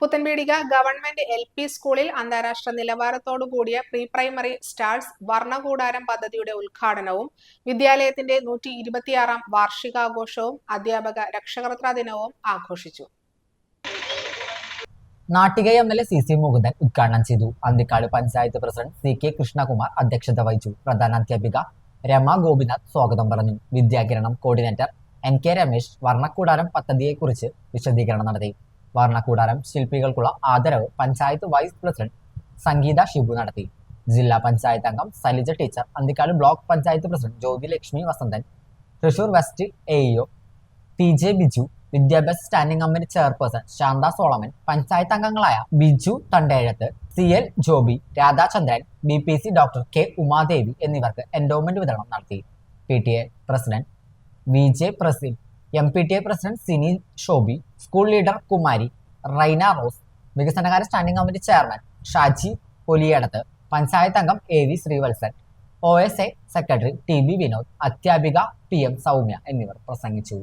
Puthenpeedika government L P സ്കൂളിൽ അന്താരാഷ്ട്ര നിലവാരത്തോടു കൂടിയ പ്രീ പ്രൈമറി സ്റ്റാർസ് വർണകൂടാരം പദ്ധതിയുടെ ഉദ്ഘാടനവും വിദ്യാലയത്തിന്റെ നൂറ്റി ഇരുപത്തിയാറാം വാർഷികാഘോഷവും അധ്യാപക രക്ഷകർത്താ ദിനവും ആഘോഷിച്ചു. Nattika M L A C C Mukundan ഉദ്ഘാടനം ചെയ്തു. Anthikkad panchayat president C K Krishnakumar അധ്യക്ഷത വഹിച്ചു. പ്രധാന അധ്യാപിക രമ ഗോപിനാഥ് സ്വാഗതം പറഞ്ഞു. Vidyakiranam coordinator N K Ramesh Varnakkoodaram പദ്ധതിയെക്കുറിച്ച് വിശദീകരണം നടത്തി. വർണക്കൂടാരം ശില്പികൾക്കുള്ള ആദരവ് പഞ്ചായത്ത് വൈസ് പ്രസിഡന്റ് സംഗീത ഷിബു നടത്തി. ജില്ലാ പഞ്ചായത്ത് അംഗം Salija teacher Anthikkad block panchayat president Jyothi Lakshmi Vasanthan Thrissur west A EO T J Biju വിദ്യാഭ്യാസ standing committee chairperson Shantha Solomon panchayat അംഗങ്ങളായ Biju Thandezhath C L Joby Radhachandran B P C doctor K Umadevi എന്നിവർക്ക് endowment വിതരണം നടത്തി. P T A president V J Prasil M P T A president Sini Shobi school leader Kumari Raina rose വികസനകാര്യ standing committee chairman Shaji Poliyadath panchayat അംഗം A V Sreevalsan O S A secretary T B Vinod അധ്യാപിക P M Soumya എന്നിവർ പ്രസംഗിച്ചു.